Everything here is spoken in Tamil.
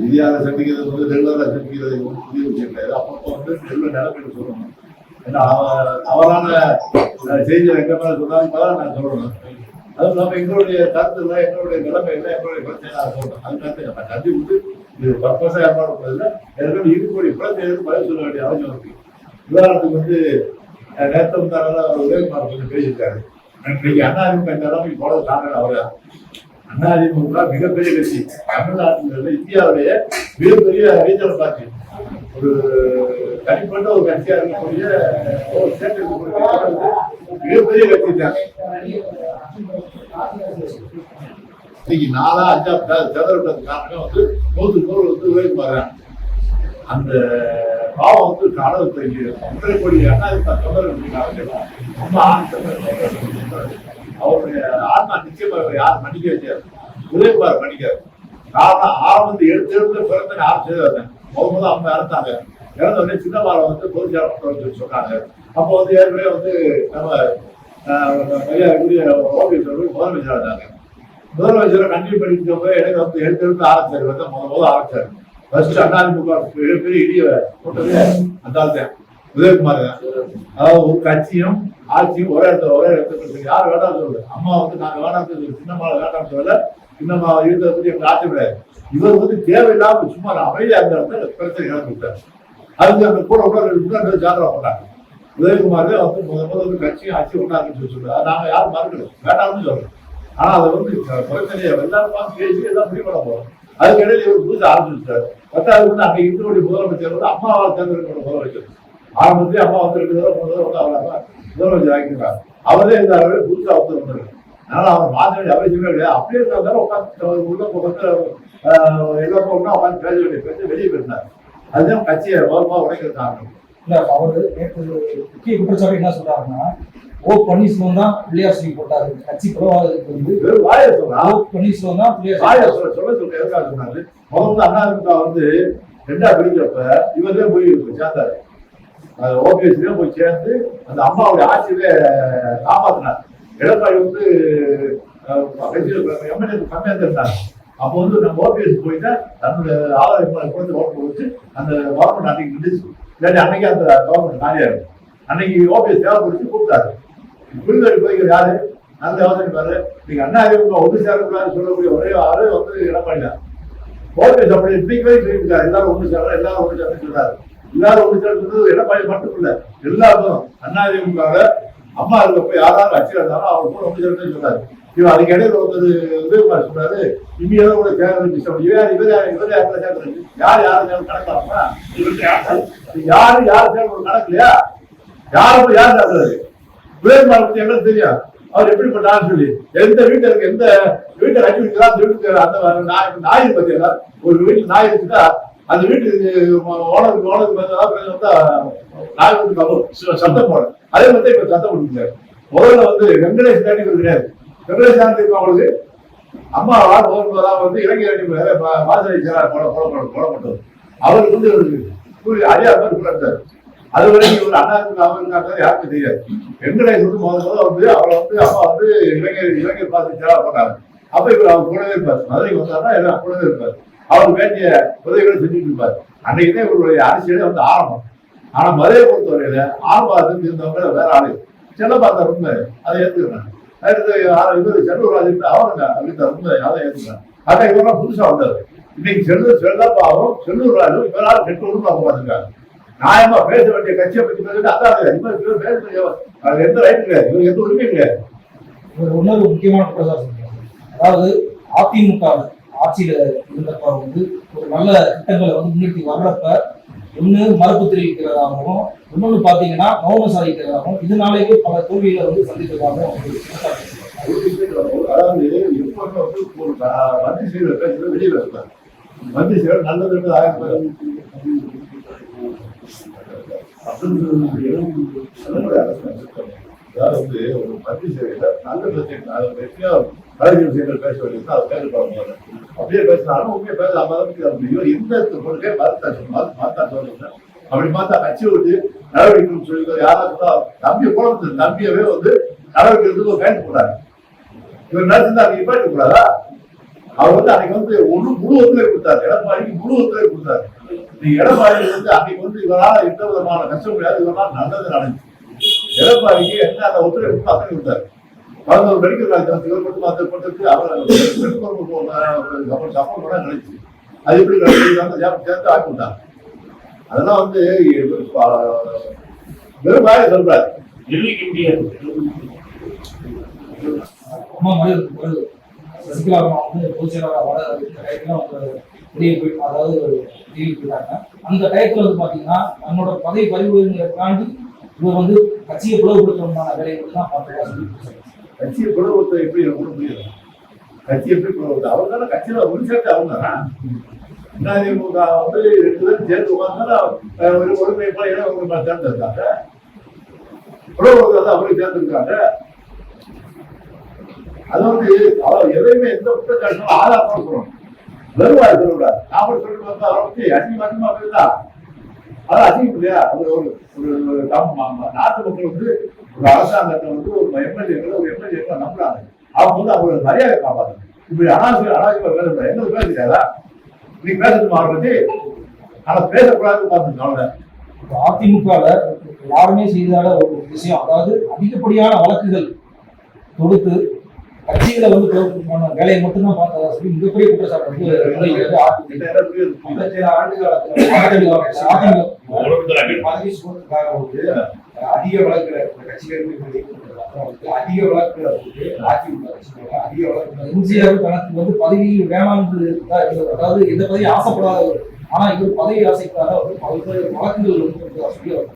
இந்தியாவில் சந்திக்கிறது வந்து ரெகுலராக சந்திக்கிறது புதிய விஷயம் கிடையாது. அப்பப்போ வந்து ரெகுலர் நிலப்பேடு சொல்லணும். ஏன்னா தவறான அஹ், செய்திகள் எங்க மேலே சொன்னாங்க நான் சொல்லணும். அதுவும் இல்லாமல் எங்களுடைய கருத்துல எங்களுடைய நிலைமை இல்லை எங்களுடைய பிரச்சனை நான் சொல்றேன் அதுக்காக நம்ம நன்றி விட்டு இது பர்பஸாக ஏற்பாடு பண்ணதில்லை எனக்கு இருக்கக்கூடிய பிரச்சனைகளுக்கு பதில் சொல்ல வேண்டிய அவசியம் இருக்கு. உதாரணத்துக்கு வந்து அஹ், நேத்து உதயகுமார் கொஞ்சம் பேசியிருக்காரு. இன்னைக்கு அண்ணா அதிமுக இந்த நிலைமைக்கு போனது காரணம் அவர் அதிமுக மிகப்பெரிய கட்சி தமிழ்நாட்டில் இந்தியாவுடைய மிகப்பெரிய ரீஜனல் பார்ட்டி. ஒரு தனிப்பட்ட ஒரு கட்சியா இருக்கக்கூடிய ஒரு ஸ்டேட் இருக்கக்கூடிய மிகப்பெரிய கட்சி தான். இன்னைக்கு நாலா அஞ்சா செதறதுக்கு காரணமே வந்து நூத்து நூறு வந்து உதயகுமார் அந்த பாவம் வந்து கடவுள் தெரிஞ்சு ஒன்றரை கோடி அண்ணாதிமுக தொடர்பு ரொம்ப ஆனந்தம் அவருடைய ஆத்மா நிச்சயமாக யார் மன்னிக்க வச்சார் உதயகுமார் மன்னிக்காரு காரணம் ஆரம்பத்து எடுத்து எடுத்து பிறந்த யார் செய்தாங்க முத முதல்ல அவங்க இறந்தாங்க இறந்த உடனே சின்ன வந்து பொதுச்சாரம் சொன்னாங்க. அப்போ வந்து ஏற்கனவே வந்து நம்ம மரியாதைக்குரிய முதலமைச்சர் இருந்தாங்க. முதலமைச்சரை கண்டினியூ பண்ணிட்டு போய் எனக்கு வந்து எடுத்து எடுத்து ஆரம்பிச்சாரு. வந்து முதல் முதல்ல ஆரம்பிச்சாரு. ஃபர்ஸ்ட் அண்ணாதிமுக மிகப்பெரிய இடிய போட்டது அந்த ஆள் தான் உதயகுமார் தான். அதாவது ஒரு கட்சியும் ஆட்சியும் ஒரே இடத்துல ஒரே இடத்துல யார் வேண்டாம் சொல்லல அம்மா வந்து நாங்க வேண்டாம் சொல்லல சின்னம்மா வேண்டாம் சொல்லல. சின்னம்மா இருக்கிறத பத்தி எங்களுக்கு ஆட்சி கிடையாது. இவர் வந்து தேவையில்லாம சும்மா அமைதியா இருந்த பிரச்சனை இழந்து விட்டார். அதுக்கு அந்த கூட உடல் முன்னாடி ஜாதகம் பண்ணாங்க உதயகுமார் வந்து முதல் முதல் வந்து கட்சியும் ஆட்சி ஒன்றாருன்னு சொல்லி சொல்றாரு. நாங்க யாரும் மறுக்கல. வேண்டாம்னு சொல்றோம் ஆனா அதை வந்து பிரச்சனையை எல்லாரும் பேசி எல்லாம் முடிவு பண்ண போறோம். அதுக்கு இடையில இவர் புதுசு ஆரம்பிச்சிருக்காரு. பத்தாவது வந்து அங்க இருக்கக்கூடிய முதலமைச்சர் வந்து அம்மாவால் தேர்ந்தெடுக்கப்பட்ட முதலமைச்சர் ஆரம்பத்திலே அம்மா வந்து ரெண்டு தடவை மூணு தடவை வந்து அவர் முதலமைச்சர் ஆக்கியிருக்காங்க அவரே இந்த அவரே புதுசா வந்து வந்தாரு. அதனால அவர் மாற்ற வேண்டிய அவசியமே கிடையாது அப்படியே இருந்தாலும் உட்காந்து உள்ள உட்காந்து எல்லா ஒன்றா உட்காந்து பேச வேண்டிய பேசி வெளியே போயிருந்தார். அதுதான் கட்சியை ஓரமா உடைக்கிற காரணம். இல்ல அவரு நேற்று முக்கிய குற்றச்சாட்டு என்ன சொல்றாருன்னா ஓ பன்னீர்செல்வம் தான் பிள்ளையார் சொல்லி போட்டாரு. கட்சி பிரவாதத்துக்கு வந்து வாயை சொல்றா? ஓ பன்னீர்செல்வம் தான் பிள்ளையார் வாயை சொல்ல சொல்ல சொல்ல எதுக்காக சொன்னாரு? முதல்ல அண்ணா வந்து ரெண்டா பிரிக்கிறப்ப இவரே போய் சேர்ந்தாரு. ஓபிஎஸ்லயும் போய் சேர்ந்து அந்த அம்மாவுடைய ஆட்சியிலே காப்பாத்தினார். எடப்பாடி வந்து எம்எல்ஏ கம்மியா இருந்தாங்க அப்போ வந்து நம்ம ஓபிஎஸ் போயிட்டா தன்னுடைய ஆதரவு கொடுத்து ஓட்டு வச்சு அந்த கவர்மெண்ட் அன்னைக்கு நின்றுச்சு இல்லாட்டி அன்னைக்கு அந்த கவர்மெண்ட் காலியா இருக்கும் அன்னைக்கு ஓபிஎஸ் தேவைப்படுத்தி கூப்பிட்டாரு. விருதுநகர் போய்க்கிற யாரு? நல்ல யோசனை பாரு. நீங்க அண்ணா அதிமுக ஒன்று சேரக்கூடாதுன்னு சொல்லக்கூடிய ஒரே ஆளு வந்து எடப்பாடி தான். ஓபிஎஸ் அப்படி இன்னைக்கு வரைக்கும் சொல்லியிருக்காரு. எல்லாரும் ஒன்று சேரலாம் எல்லாரும் ஒன்று சேரணும் சொல்றாரு. எல்லாரும் ஒன்று என்ன எடப்பாடி மட்டும் இல்லை எல்லாரும் அண்ணா அம்மா இருக்க போய் யாராவது கட்சியில் இருந்தாலும் அவர் கூட ஒன்று சேர்ந்து சொல்றாரு. இவன் அதுக்கு இடையில ஒருத்தர் உதயகுமார் சொல்றாரு இந்தியாவில் கூட சேர்ந்து சொல்றாரு இவர் இவர் யார் இவர் யார் சேர்ந்து யார் யார் சேர்ந்து கணக்காமா யாரு யார் சேர்ந்து ஒரு கணக்கு இல்லையா? யாரும் யார் சேர்ந்தது உதயகுமார் பத்தி எங்களுக்கு தெரியும். அவர் எப்படி பண்ணாருன்னு சொல்லி. எந்த வீட்டுல இருக்க எந்த வீட்டை கட்டி விட்டுதான் அந்த வீட்டுக்கு அந்த நாய் நாய் பார்த்தீங்களா ஒரு வீட்டுல நாய் இருக்குதா அந்த வீட்டுக்கு ஓனருக்கு ஓனருக்கு பார்த்தா நாய் வந்து சத்தம் போடும் அதே மாதிரி இப்ப சத்தம் போட்டுருக்காரு முதல்ல வந்து வெங்கடேஷ் தாண்டி கிடையாது வெங்கடேஷ் தாண்டி அவங்களுக்கு அம்மா முதல் முதலாக வந்து இளைஞர் வாசனை போட போட போடப்பட்டது அவருக்கு வந்து இவருக்கு அரியா மாதிரி பிறந்தார் அது வரைக்கும் இவர் அண்ணாதிமுக அவருக்காக யாருக்கும் தெரியாது. வெங்கடேஷ் வந்து முதல் முதல்ல வந்து அவரை வந்து அம்மா வந்து இளைஞர் இளைஞர் பார்த்து சேவை பண்ணாங்க அப்ப இவர் அவர் கூடவே இருப்பார். மதுரைக்கு வந்தாருன்னா எல்லாம் கூடவே இருப்பார். அவர் வேண்டிய உதவிகளை செஞ்சுட்டு இருப்பார். அன்னைக்குதான் இவருடைய அரசியலே வந்து ஆரம்பம். ஆனா மதுரையை பொறுத்தவரையில ஆரம்பத்தில் இருந்தவங்க வேற ஆளு செல்லப்பாத்த உண்மை அதை ஏத்துக்கிறாங்க அடுத்து இவர் செல்லூர் அவருங்க அப்படின்ற உண்மை அதை ஏத்துக்கிறாங்க ஆனா இவரெல்லாம் புதுசா வந்தாரு. இன்னைக்கு செல்லூர் செல்லப்பாவும் செல்லூர் ராஜும் இவரால் கெட்டு பார்க்க உட்காந்துருக்காங்க நியாயமா பேச வேண்டிய கட்சியை பத்தி பேசிட்டு அதான் பேச அது எந்த ரைட் கிடையாது இவருக்கு எந்த உரிமையும் கிடையாது இன்னொரு முக்கியமான குற்றச்சாட்டு அதாவது அதிமுக ஆட்சியில இருந்தப்ப வந்து ஒரு நல்ல திட்டங்களை வந்து முன்னிறுத்தி வர்றப்ப ஒண்ணு மறுப்பு தெரிவிக்கிறதாகவும் இன்னொன்னு பாத்தீங்கன்னா மௌனம் சாதிக்கிறதாகவும் இதனாலேயே பல தோல்விகளை வந்து சந்திக்கிறதாகவும் அதாவது எப்பவுமே வந்து பேசுறது வெளியே பேசுறாங்க மந்திரி செய்கிற நல்லது ஆயிரம் அதாவது ஒரு மத்திய சேவையில நல்ல பிரச்சனை அது எப்படியோ கலைஞர் விஷயங்கள் பேச வேண்டியது அவர் பேச போறாங்க அப்படியே பேசினாலும் உண்மையை பேசாம இவர் எந்த கொள்கையை மாத்தா மாத்தா சொல்லுங்க அப்படி மாத்தா கட்சி விட்டு நடவடிக்கை சொல்லி யாராவது தம்பியை போல நம்பியவே வந்து நடவடிக்கை எடுத்து ஒரு கைது போட்டாங்க இவர் நடத்திருந்தா நீங்க போயிட்டு கூடாதா? அவர் வந்து அன்னைக்கு வந்து ஒண்ணு முழு ஒத்துழைப்பு கொடுத்தாரு. எடப்பாடிக்கு முழு ஒத்துழைப்பு கொடுத்தாரு. நீ எடப்பாடி வந்து அன்னைக்கு வந்து இவரால் எந்த விதமான கஷ்டம் கிடையாது. இவரால் நல்லது நடந்துச்சு. எடப்பாடிக்கு என்ன அந்த ஒத்துழைப்பு அத்தனை கொடுத்தாரு. பதினோரு மெடிக்கல் காலேஜ் சிவப்பட்டு அந்த பட்டத்துக்கு அவர் சப்போர்ட் பண்ண நினைச்சு. அது எப்படி சேர்த்து ஆக்கி விட்டாங்க அதெல்லாம் வந்து வாயை சொல்றாரு நிர்ணயிக்க முடியாது. சசிகலா அம்மா வந்து பொதுச் செயலாளர் வர டயத்துல அவங்க வெளியே போய் அதாவது வெளியே போயிட்டாங்க. அந்த டயத்துல வந்து பாத்தீங்கன்னா தன்னோட பதவி பறிவுகளை தாண்டி இவர் வந்து கட்சியை பிளவுபடுத்தணுமான வேலையை மட்டும் தான் பார்த்துருக்காங்க கட்சியை பிளவுபடுத்த எப்படி ஒன்றும் முடியல கட்சி எப்படி பிளவுபடுத்த அவர் தானே கட்சியில் ஒரு சேர்த்து அவங்க தான். அதிமுக வந்து ரெண்டு பேரும் சேர்த்து உட்காந்தாலும் ஒரு ஒருமைப்பா இடம் ஒருமைப்பா சேர்ந்திருக்காங்க. பிளவுபடுத்த வந்து அவருக்கு சேர்ந்திருக்காங்க. அது வந்து அவர் எதையுமே எந்த குற்றச்சாட்டும் ஆதாரமா சொல்லணும் வெறுவா சொல்லக்கூடாது நான் சொல்லிட்டு வந்தா அவரை பத்தி மட்டுமா இருந்தா அது அசிங்கம் இல்லையா? ஒரு ஒரு ஒரு நாட்டு மக்கள் வந்து ஒரு அரசாங்கத்தை வந்து ஒரு எம்எல்ஏக்களை ஒரு எம்எல்ஏக்களை நம்புறாங்க. அவங்க வந்து அவங்களோட மரியாதை காப்பாற்றுங்க இப்படி அனாவசிய வேலை பேச என்ன பேச தெரியாதா நீ பேசுறது அவரை பத்தி ஆனா பேசக்கூடாதுன்னு பார்த்து அவ்வளவுதான் அதிமுகல யாருமே செய்தால ஒரு விஷயம். அதாவது அதிகப்படியான வழக்குகள் தொடுத்து கட்சிகளை வந்து வேலையை மட்டும்தான் பார்த்ததா சொல்லி மிகப்பெரிய குற்றச்சாட்டு வந்து? ஐம்பத்தேழு ஆண்டு காலத்துல பதவி சுமத்துக்காக வந்து அதிக வழக்குல கட்சிகளுக்கு அதிக வழக்குல வந்து அதிமுக கட்சிகள் அதிக வழக்குல எம்ஜிஆர் தனக்கு வந்து பதவி வேணாம்னு அதாவது எந்த பதவி ஆசைப்படாதவர் ஆனா இவர் பதவி ஆசைக்காக வந்து பல்வேறு வழக்குகள் வந்து சொல்லி